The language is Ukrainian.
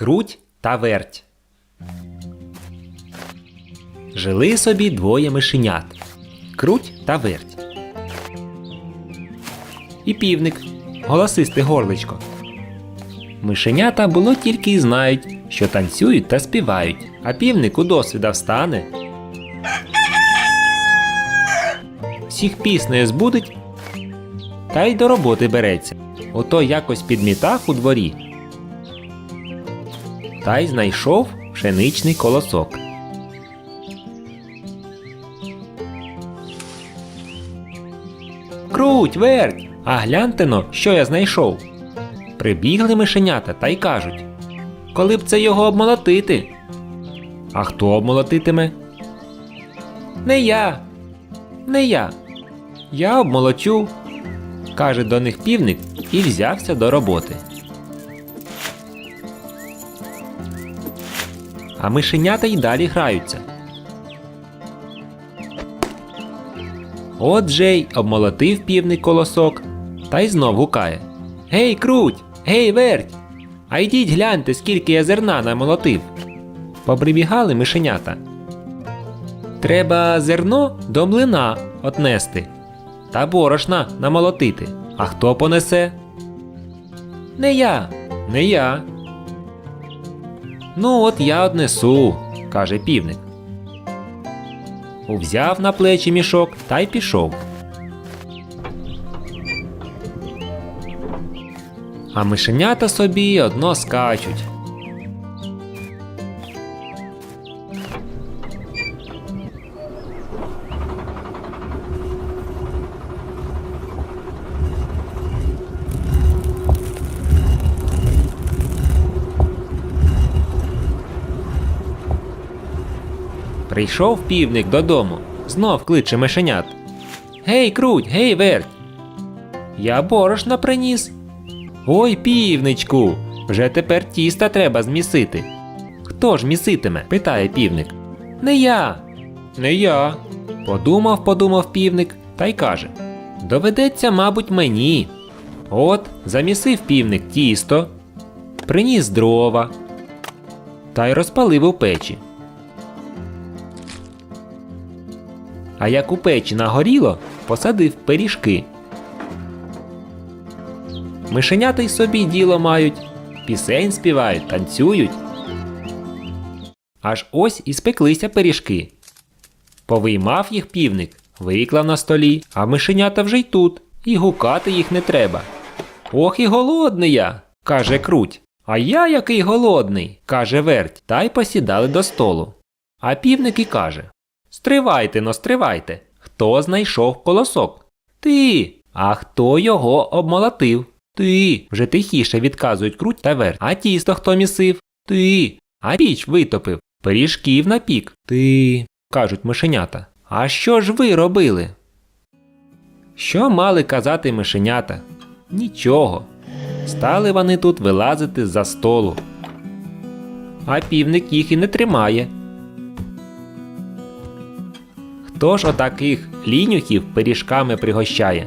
Круть та верть. Жили собі двоє мишенят. Круть та верть. І півник, голосисте горличко. Мишенята було тільки й знають, що танцюють та співають, а півник у досвіда встане. Всіх піснею збудить та й до роботи береться. Ото якось підмітав у дворі. Та й знайшов пшеничний колосок. Круть, верть! А гляньте но, що я знайшов. Прибігли мишенята та й кажуть. Коли б це його обмолотити? А хто обмолотитиме? Не я. Не я. Я обмолочу, каже до них півник і взявся до роботи. А мишенята й далі граються. Отже й обмолотив півник колосок та й знов гукає. Гей, круть! Гей, верть! А йдіть гляньте, скільки я зерна намолотив. Поприбігали мишенята. Треба зерно до млина отнести та борошна намолотити. А хто понесе? Не я, не я. Ну, от я однесу, каже півник. Увзяв на плечі мішок та й пішов. А мишенята собі одно скачуть. Прийшов півник додому, знов кличе мишенят. Гей, круть, гей, верть. Я борошна приніс. Ой, півничку, вже тепер тіста треба змісити. Хто ж міситиме? питає півник. Не я. Не я. Подумав, подумав півник та й каже: Доведеться, мабуть, мені. От, замісив півник тісто, приніс дрова та й розпалив у печі. А як у печі нагоріло, посадив пиріжки. Мишенята й собі діло мають, пісень співають, танцюють. Аж ось і спеклися пиріжки. Повиймав їх півник, виклав на столі, а мишенята вже й тут, і гукати їх не треба. Ох і голодний я, каже круть. А я який голодний, каже верть, та й посідали до столу. А півник і каже Стривайте но, стривайте. Хто знайшов колосок? Ти. А хто його обмолотив? Ти. Вже тихіше відказують круть та верть. А тісто хто місив? Ти. А піч витопив. Пиріжків напік. Ти. кажуть мишенята. А що ж ви робили? Що мали казати мишенята? Нічого. Стали вони тут вилазити з-за столу. А півник їх і не тримає. Хто ж отаких лінюхів пиріжками пригощає?